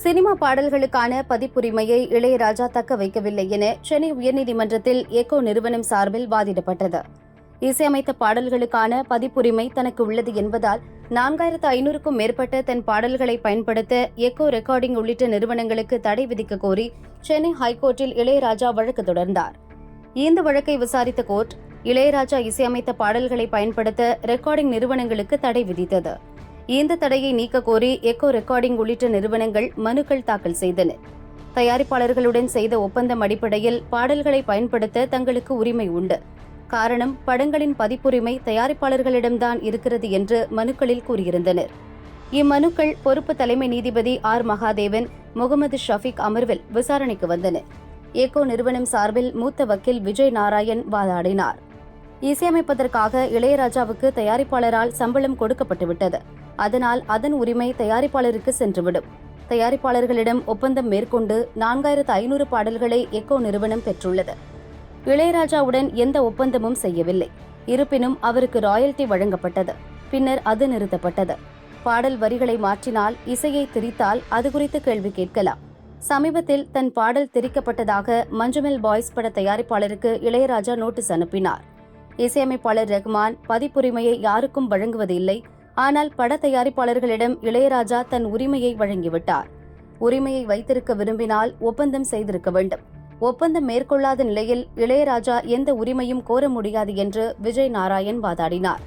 Cinema பாடல்களுக்கான பதிப்புரிமையை Ilaiyaraaja தக்க வைக்கவில்லை என சென்னை உயர்நீதிமன்றத்தில் எக்கோ நிறுவனம் சார்பில் வாதிடப்பட்டது. இசையமைத்த பாடல்களுக்கான பதிப்புரிமை தனக்கு உள்ளது என்பதால் நான்காயிரத்து ஐநூறுக்கும் மேற்பட்ட தன் பாடல்களை பயன்படுத்த எக்கோ ரெக்கார்டிங் உள்ளிட்ட நிறுவனங்களுக்கு தடை விதிக்க கோரி சென்னை ஹைகோர்ட்டில் இளையராஜா வழக்கு தொடர்ந்தார். இந்த வழக்கை விசாரித்த கோர்ட் இளையராஜா இசையமைத்த பாடல்களை பயன்படுத்த ரெக்கார்டிங் நிறுவனங்களுக்கு தடை விதித்தது. இந்த தடையை நீக்க கோரி எக்கோ ரெக்கார்டிங் உள்ளிட்ட நிறுவனங்கள் மனுக்கள் தாக்கல் செய்தன. தயாரிப்பாளர்களுடன் செய்த ஒப்பந்தம் அடிப்படையில் பாடல்களை பயன்படுத்த தங்களுக்கு உரிமை உண்டு. காரணம் படங்களின் பதிப்புரிமை தயாரிப்பாளர்களிடம்தான் இருக்கிறது என்று மனுக்களில் கூறியிருந்தனர். இம்மனுக்கள் பொறுப்பு தலைமை நீதிபதி ஆர். மகாதேவன் முகமது ஷஃபிக் அமர்வில் விசாரணைக்கு வந்தன. ஏகோ நிறுவனம் சார்பில் மூத்த வக்கீல் விஜய் நாராயண் வாதாடினார். இசையமைப்பதற்காக இளையராஜாவுக்கு தயாரிப்பாளரால் சம்பளம் கொடுக்கப்பட்டுவிட்டது. அதனால் அதன் உரிமை தயாரிப்பாளருக்கு சென்றுவிடும். தயாரிப்பாளர்களிடம் ஒப்பந்தம் மேற்கொண்டு நான்காயிரத்து ஐநூறு பாடல்களை எக்கோ நிறுவனம் பெற்றுள்ளது. இளையராஜாவுடன் எந்த ஒப்பந்தமும் செய்யவில்லை. இருப்பினும் அவருக்கு ராயல்டி வழங்கப்பட்டது. பின்னர் அது நிறுத்தப்பட்டது. பாடல் வரிகளை மாற்றினால் இசையை திரித்தால் அது குறித்து கேள்வி கேட்கலாம். சமீபத்தில் தன் பாடல் திரிக்கப்பட்டதாக மஞ்சுமெல் பாய்ஸ் பட தயாரிப்பாளருக்கு இளையராஜா நோட்டீஸ் அனுப்பினார். இசையமைப்பாளர் ரஹ்மான் பதிப்புரிமையை யாருக்கும் வழங்குவதில்லை. ஆனால் பட தயாரிப்பாளர்களிடம் இளையராஜா தன் உரிமையை வழங்கிவிட்டார். உரிமையை வைத்திருக்க விரும்பினால் ஒப்பந்தம் செய்திருக்க வேண்டும். ஒப்பந்தம் மேற்கொள்ளாத நிலையில் இளையராஜா எந்த உரிமையும் கோர முடியாது என்று விஜய் நாராயண் வாதாடினார்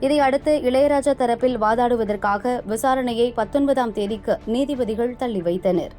இதையடுத்து இளையராஜா தரப்பில் வாதாடுவதற்காக விசாரணையை பத்தொன்பதாம் தேதிக்கு நீதிபதிகள் தள்ளி வைத்தனர்.